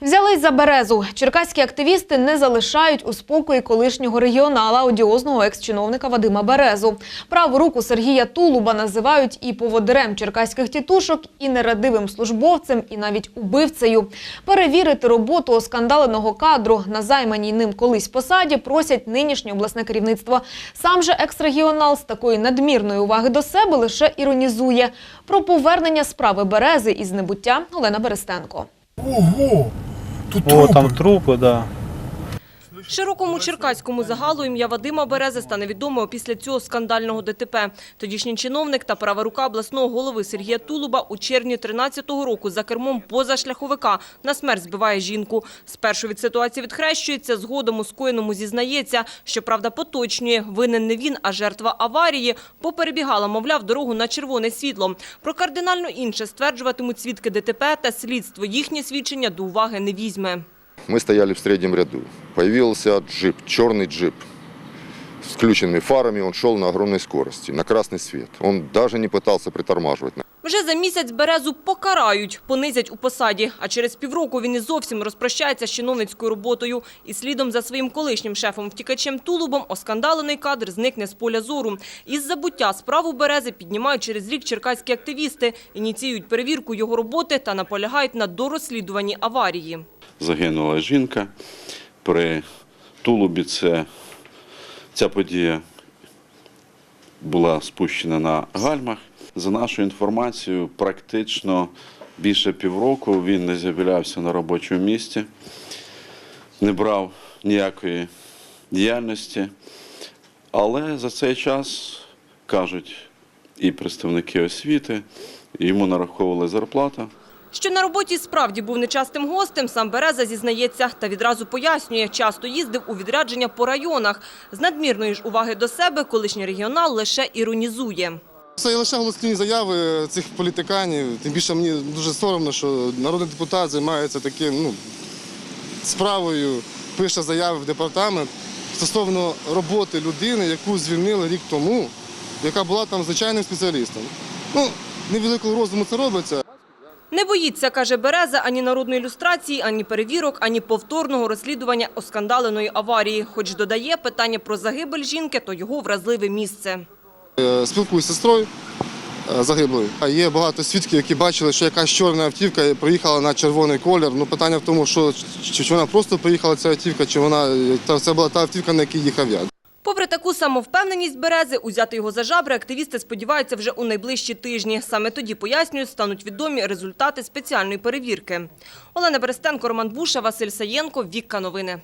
Взялись за березу. Черкаські активісти не залишають у спокої колишнього регіонала, одіозного екс-чиновника Вадима Березу. Праву руку Сергія Тулуба називають і поводирем черкаських тітушок, і нерадивим службовцем, і навіть убивцею. Перевірити роботу оскандаленого кадру на займаній ним колись посаді просять нинішнє обласне керівництво. Сам же екс-регіонал з такої надмірної уваги до себе лише іронізує. Про повернення справи Берези із небуття Олена Берестенко. Ого! Тут О, трупи. там трупи, да. Широкому черкаському загалу ім'я Вадима Берези стане відомо після цього скандального ДТП. Тодішній чиновник та права рука обласного голови Сергія Тулуба у червні 13-го року за кермом позашляховика на смерть збиває жінку. Спершу від ситуації відхрещується, згодом у скоєному зізнається, що правда поточнює. Винен не він, а жертва аварії, бо перебігала, мовляв, дорогу на червоне світло. Про кардинально інше стверджуватимуть свідки ДТП та слідство. Їхнє свідчення до уваги не візьме Мы стояли в среднем ряду. Появился джип, черный джип с включенными фарами. Он шел на огромной скорости, на красный свет. Он даже не пытался притормаживать. Вже за місяць Березу покарають, понизять у посаді. А через півроку він і зовсім розпрощається з чиновницькою роботою. І слідом за своїм колишнім шефом-втікачем Тулубом оскандалений кадр зникне з поля зору. Із забуття справу Берези піднімають через рік черкаські активісти, ініціюють перевірку його роботи та наполягають на дорозслідуванні аварії. загинула жінка. При Тулубі це, ця подія була спущена на гальмах. За нашою інформацією, практично більше півроку він не з'являвся на робочому місці, не брав ніякої діяльності. Але за цей час, кажуть і представники освіти, йому нараховували зарплату. Що на роботі справді був нечастим гостем, сам Береза зізнається та відразу пояснює, часто їздив у відрядження по районах. З надмірної ж уваги до себе колишній регіонал лише іронізує. Це лише голосні заяви цих політиканів. Тим більше мені дуже соромно, що народний депутат займається таким ну, справою, пише заяви в департамент стосовно роботи людини, яку звільнили рік тому, яка була там звичайним спеціалістом. Ну, невеликого розуму це робиться. Не боїться, каже Береза, ані народної ілюстрації, ані перевірок, ані повторного розслідування оскандаленої аварії. Хоч додає, питання про загибель жінки – то його вразливе місце. Е, Спілкуюсь з сестрою е, загиблою. А Є багато свідків, які бачили, що якась чорна автівка проїхала на червоний колір. Ну, питання в тому, що чи, вона просто проїхала ця автівка, чи вона це була та автівка, на якій їхав я. Самовпевненість Берези, узяти його за жабри активісти сподіваються вже у найближчі тижні. Саме тоді, пояснюють, стануть відомі результати спеціальної перевірки. Олена Берестенко, Роман Буша, Василь Саєнко, Вікка Новини.